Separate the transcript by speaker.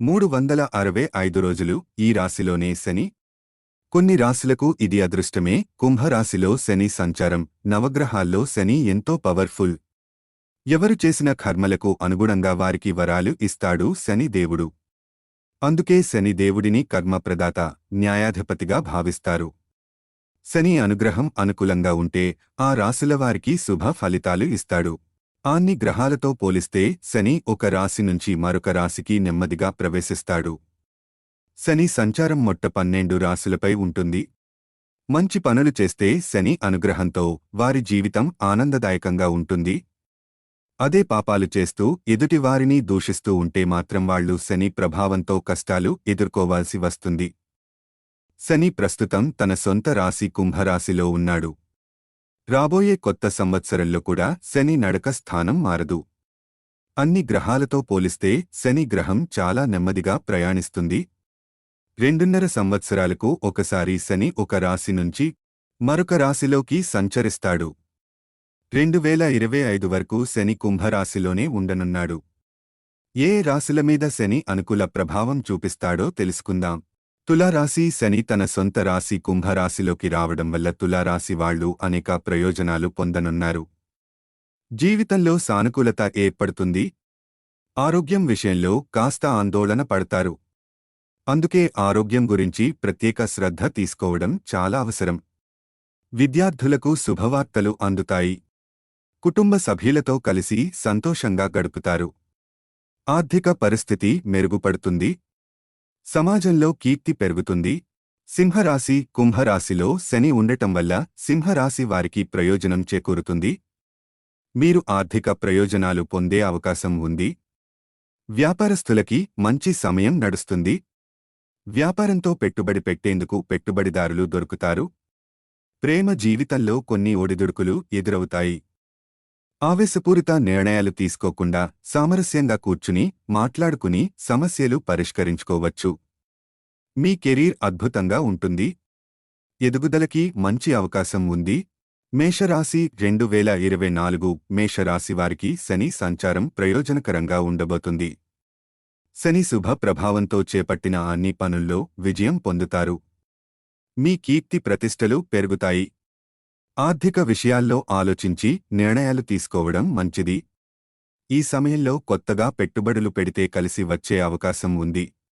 Speaker 1: మూడు వందల అరవై ఐదు రోజులు ఈ రాశిలోనే శని. కొన్ని రాశులకు ఇది అదృష్టమే. కుంభరాశిలో శని సంచారం. నవగ్రహాల్లో శని ఎంతో పవర్ఫుల్. ఎవరు చేసిన కర్మలకు అనుగుణంగా వారికి వరాలు ఇస్తాడు శని దేవుడు. అందుకే శని దేవుడిని కర్మప్రదాత న్యాయాధిపతిగా భావిస్తారు. శని అనుగ్రహం అనుకూలంగా ఉంటే ఆ రాశుల వారికి శుభ ఫలితాలు ఇస్తాడు. అన్ని గ్రహాలతో పోలిస్తే శని ఒక రాశి నుంచి మరొక రాశికి నెమ్మదిగా ప్రవేశిస్తాడు. శని సంచారం మొట్ట పన్నెండు రాశులపై ఉంటుంది. మంచి పనులు చేస్తే శని అనుగ్రహంతో వారి జీవితం ఆనందదాయకంగా ఉంటుంది. అదే పాపాలు చేస్తూ ఎదుటివారిని దూషిస్తూ ఉంటే మాత్రం వాళ్ళు శని ప్రభావంతో కష్టాలు ఎదుర్కోవాల్సి వస్తుంది. శని ప్రస్తుతం తన సొంత రాశి కుంభరాశిలో ఉన్నాడు. రాబోయే కొత్త సంవత్సరంలో కూడా శని నడక స్థానం మారదు. అన్ని గ్రహాలతో పోలిస్తే శని గ్రహం చాలా నెమ్మదిగా ప్రయాణిస్తుంది. రెండున్నర సంవత్సరాలకు ఒకసారి శని ఒక రాశి నుంచి మరొక రాశిలోకి సంచరిస్తాడు. రెండు వేల ఇరవై ఐదు వరకు శని కుంభరాశిలోనే ఉండనున్నాడు. ఏ రాశుల మీద శని అనుకూల ప్రభావం చూపిస్తాడో తెలుసుకుందాం. తులారాశి శని తన సొంత రాశి కుంభరాశిలోకి రావడం వల్ల తులారాశి వాళ్ళు అనేక ప్రయోజనాలు పొందనున్నారు. జీవితంలో సానుకూలత ఏర్పడుతుంది. ఆరోగ్యం విషయంలో కాస్త ఆందోళన పడతారు. అందుకే ఆరోగ్యం గురించి ప్రత్యేక శ్రద్ధ తీసుకోవడం చాలా అవసరం. విద్యార్థులకు శుభవార్తలు అందుతాయి. కుటుంబ సభ్యులతో కలిసి సంతోషంగా గడుపుతారు. ఆర్థిక పరిస్థితి మెరుగుపడుతుంది. సమాజంలో కీర్తి పెరుగుతుంది. సింహరాశి కుంభరాశిలో శని ఉండటం వల్ల సింహరాశి వారికి ప్రయోజనం చేకూరుతుంది. మీరు ఆర్థిక ప్రయోజనాలు పొందే అవకాశం ఉంది. వ్యాపారస్తులకి మంచి సమయం నడుస్తుంది. వ్యాపారంతో పెట్టుబడి పెట్టేందుకు పెట్టుబడిదారులు దొరుకుతారు. ప్రేమ జీవితంలో కొన్ని ఒడిదుడుకులు ఎదురవుతాయి. ఆవేశపూరిత నిర్ణయాలు తీసుకోకుండా సామరస్యంగా కూర్చుని మాట్లాడుకుని సమస్యలు పరిష్కరించుకోవచ్చు. మీ కెరీర్ అద్భుతంగా ఉంటుంది. ఎదుగుదలకి మంచి అవకాశం ఉంది. మేషరాశి రెండు వేల ఇరవై నాలుగు మేషరాశి వారికి శని సంచారం ప్రయోజనకరంగా ఉండబోతుంది. శని శుభ ప్రభావంతో చేపట్టిన అన్ని పనుల్లో విజయం పొందుతారు. మీ కీర్తి ప్రతిష్టలు పెరుగుతాయి. ఆర్థిక విషయాల్లో ఆలోచించి నిర్ణయాలు తీసుకోవడం మంచిది. ఈ సమయంలో కొత్తగా పెట్టుబడులు పెడితే కలిసి వచ్చే అవకాశం ఉంది.